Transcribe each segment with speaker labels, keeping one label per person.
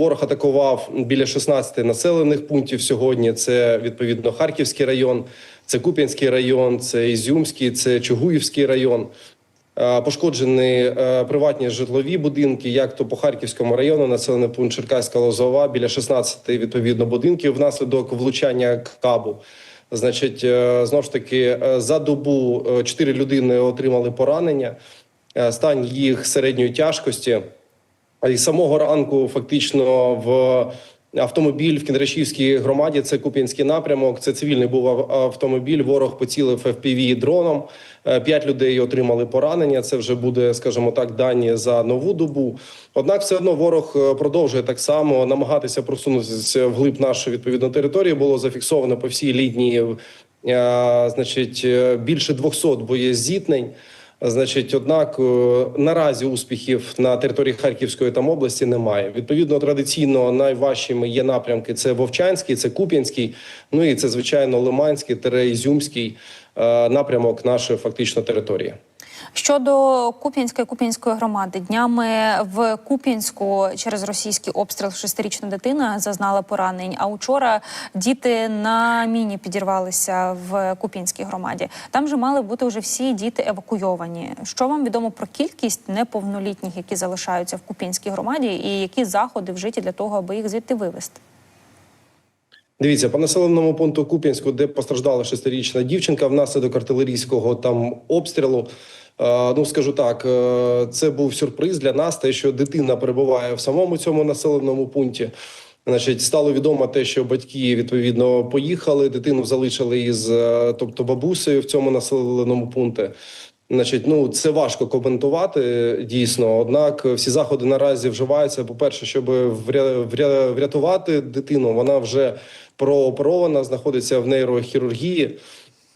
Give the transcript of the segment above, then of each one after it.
Speaker 1: Ворог атакував біля 16 населених пунктів сьогодні. Це відповідно Харківський район, це Куп'янський район, це Ізюмський, це Чугуївський район. Е, Пошкоджені е, приватні житлові будинки, як то по Харківському району, населений пункт Черкаська Лозова, біля 16 відповідно будинків внаслідок влучання кабу. Значить, е, знову ж таки, за добу 4 людини отримали поранення. Стан їх середньої тяжкості. І з самого ранку фактично в автомобіль в Кіндрашівській громаді. Це Куп'янський напрямок. Це цивільний був автомобіль. Ворог поцілив FPV дроном. Е, П'ять людей отримали поранення. Це вже буде, скажімо так, дані за нову добу. Однак, все одно ворог е, продовжує так само намагатися просунутися вглиб нашої відповідно території. Було зафіксовано по всій лінії, е, значить, більше 200 боєзіткнень. Значить, однак е, наразі успіхів на території Харківської там області немає. Відповідно, традиційно найважчими є напрямки: це Вовчанський, це Куп'янський, ну і це звичайно Лиманський, Тереізюмський е, напрямок нашої фактично території.
Speaker 2: Щодо Куп'янської Куп'янської громади, днями в Куп'янську через російський обстріл шестирічна дитина зазнала поранень. А учора діти на міні підірвалися в Куп'янській громаді. Там же мали бути вже всі діти евакуйовані. Що вам відомо про кількість неповнолітніх, які залишаються в Куп'янській громаді, і які заходи вжиті для того, аби їх звідти вивезти?
Speaker 1: Дивіться, по населеному пункту Куп'янську, де постраждала шестирічна дівчинка внаслідок артилерійського там обстрілу. Е, ну скажу так, е, це був сюрприз для нас, те, що дитина перебуває в самому цьому населеному пункті. Значить, стало відомо те, що батьки відповідно поїхали, дитину залишили із, е, тобто бабусею в цьому населеному пункті. Значить, ну це важко коментувати дійсно. Однак всі заходи наразі вживаються. По перше, щоб вря- вря- врятувати дитину, вона вже прооперована, знаходиться в нейрохірургії.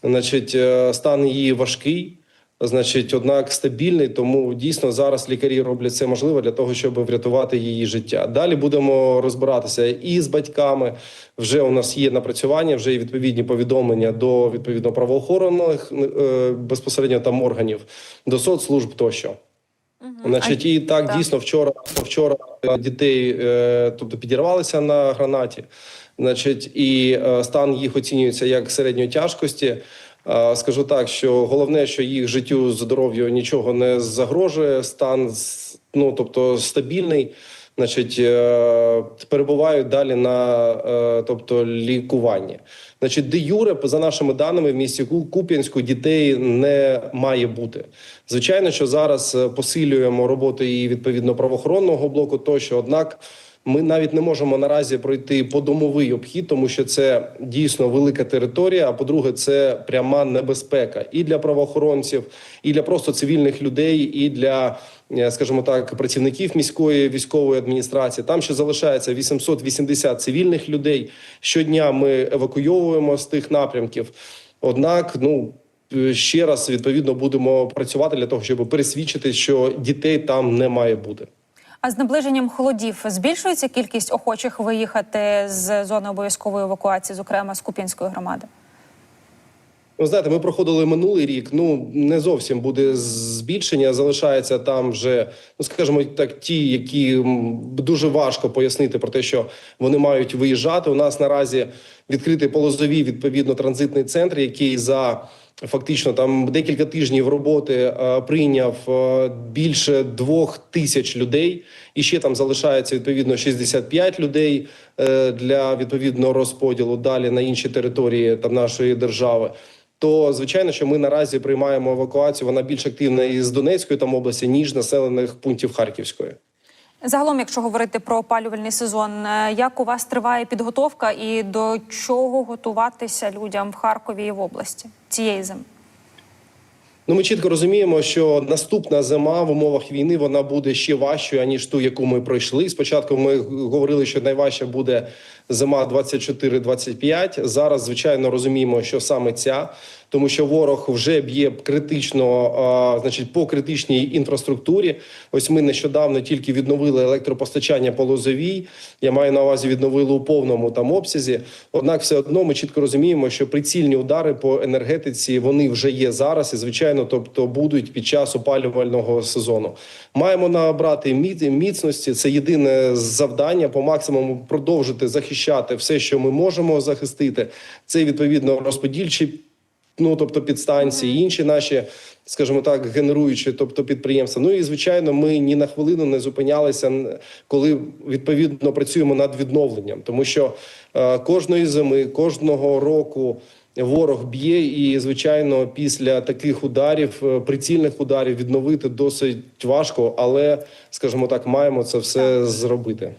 Speaker 1: Значить, стан її важкий. Значить, однак стабільний, тому дійсно зараз лікарі роблять все можливе для того, щоб врятувати її життя. Далі будемо розбиратися і з батьками. Вже у нас є напрацювання, вже є відповідні повідомлення до відповідно правоохоронних е, безпосередньо там органів, до соцслужб тощо. Значить, і так,
Speaker 2: так.
Speaker 1: дійсно вчора вчора е, дітей, е, тобто підірвалися на гранаті. Значить, і стан їх оцінюється як середньої тяжкості. Скажу так, що головне, що їх життю, здоров'ю нічого не загрожує. Стан ну тобто стабільний. Значить, е, перебувають далі на е, тобто лікуванні. Значить, де юре, за нашими даними, в місті Ку- Куп'янську дітей не має бути. Звичайно, що зараз е, посилюємо роботу і відповідно правоохоронного блоку, тощо однак. Ми навіть не можемо наразі пройти подомовий обхід, тому що це дійсно велика територія. А по-друге, це пряма небезпека і для правоохоронців, і для просто цивільних людей, і для, е, скажімо так, працівників міської військової адміністрації. Там ще залишається 880 цивільних людей. Щодня ми евакуйовуємо з тих напрямків. Однак, ну ще раз відповідно будемо працювати для того, щоб пересвідчити, що дітей там не має бути.
Speaker 2: А з наближенням холодів збільшується кількість охочих виїхати з зони обов'язкової евакуації, зокрема з Куп'янської громади?
Speaker 1: Ви знаєте, ми проходили минулий рік. Ну не зовсім буде збільшення. Залишається там вже, ну скажімо так, ті, які дуже важко пояснити про те, що вони мають виїжджати. У нас наразі відкритий полозові відповідно транзитний центр, який за фактично там декілька тижнів роботи е, прийняв е, більше двох тисяч людей, і ще там залишається відповідно 65 людей е, для відповідного розподілу далі на інші території там нашої держави то звичайно, що ми наразі приймаємо евакуацію. Вона більш активна із Донецької там області, ніж населених пунктів Харківської.
Speaker 2: Загалом, якщо говорити про опалювальний сезон, е, як у вас триває підготовка і до чого готуватися людям в Харкові і в області цієї зими?
Speaker 1: Ну, ми чітко розуміємо, що наступна зима в умовах війни вона буде ще важчою аніж ту, яку ми пройшли. Спочатку ми говорили, що найважча буде зима 24-25. Зараз, звичайно, розуміємо, що саме ця, тому що ворог вже б'є критично, а, значить, по критичній інфраструктурі. Ось ми нещодавно тільки відновили електропостачання по Лозовій. Я маю на увазі відновили у повному там обсязі. Однак, все одно ми чітко розуміємо, що прицільні удари по енергетиці вони вже є зараз, і звичайно, тобто будуть під час опалювального сезону. Маємо набрати міцності. Це єдине завдання по максимуму продовжити захищати все, що ми можемо захистити. Це відповідно розподільчі ну тобто підстанції, інші наші, скажімо так, генеруючі, тобто підприємства. Ну і звичайно, ми ні на хвилину не зупинялися, коли відповідно працюємо над відновленням, тому що е, кожної зими, кожного року. Ворог б'є, і звичайно, після таких ударів, е, прицільних ударів, відновити досить важко, але скажімо так, маємо це все зробити.